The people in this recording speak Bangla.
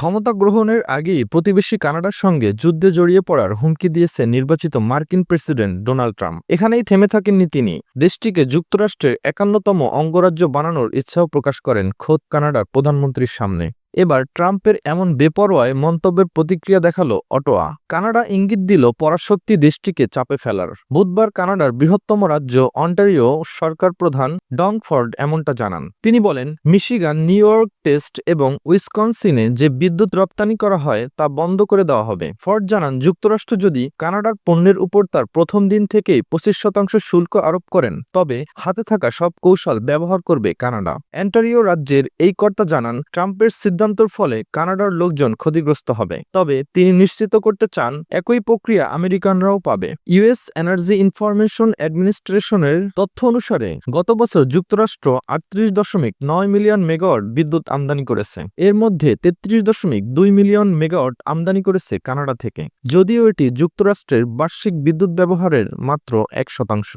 ক্ষমতা গ্রহণের আগেই প্রতিবেশী কানাডার সঙ্গে যুদ্ধে জড়িয়ে পড়ার হুমকি দিয়েছে নির্বাচিত মার্কিন প্রেসিডেন্ট ডোনাল্ড ট্রাম্প। এখানেই থেমে থাকেননি তিনি। দেশটিকে যুক্তরাষ্ট্রের একান্নতম অঙ্গরাজ্য বানানোর ইচ্ছাও প্রকাশ করেন খোদ কানাডার প্রধানমন্ত্রীর সামনে। এবার ট্রাম্পের এমন বেপরোয়ায় মন্তব্যের প্রতিক্রিয়া দেখাল অটোয়া। কানাডা ইঙ্গিত দিল পরাশক্তি দেশটিকে চাপে ফেলার। বুধবার কানাডার বৃহত্তম রাজ্য অন্টারিও সরকার প্রধান ডংফোর্ড এমনটা জানান। তিনি বলেন, মিশিগান, নিউ ইয়র্ক টেস্ট এবং উইসকনসিনে যে বিদ্যুৎ রপ্তানি করা হয় তা বন্ধ করে দেওয়া হবে। ফর্ড জানান, যুক্তরাষ্ট্র যদি কানাডার পণ্যের উপর তার প্রথম দিন থেকেই পঁচিশ শতাংশ শুল্ক আরোপ করেন, তবে হাতে থাকা সব কৌশল ব্যবহার করবে কানাডা। অ্যান্টারিও রাজ্যের এই কর্তা জানান, ট্রাম্পের সিদ্ধান্তর ফলে কানাডার লোকজন ক্ষতিগ্রস্ত হবে। তবে তিনি নিশ্চিত করতে চান, একই প্রক্রিয়া আমেরিকানরাও পাবে। ইউএস এনার্জি ইনফরমেশন অ্যাডমিনিস্ট্রেশনের তথ্য অনুসারে, গত বছর যুক্তরাষ্ট্র আটত্রিশ দশমিক নয় মিলিয়ন মেগাওয়াট বিদ্যুৎ আমদানি করেছে। এর মধ্যে তেত্রিশ দশমিক দুই মিলিয়ন মেগাওয়াট আমদানি করেছে কানাডা থেকে। যদিও এটি যুক্তরাষ্ট্রের বার্ষিক বিদ্যুৎ ব্যবহারের মাত্র এক শতাংশ।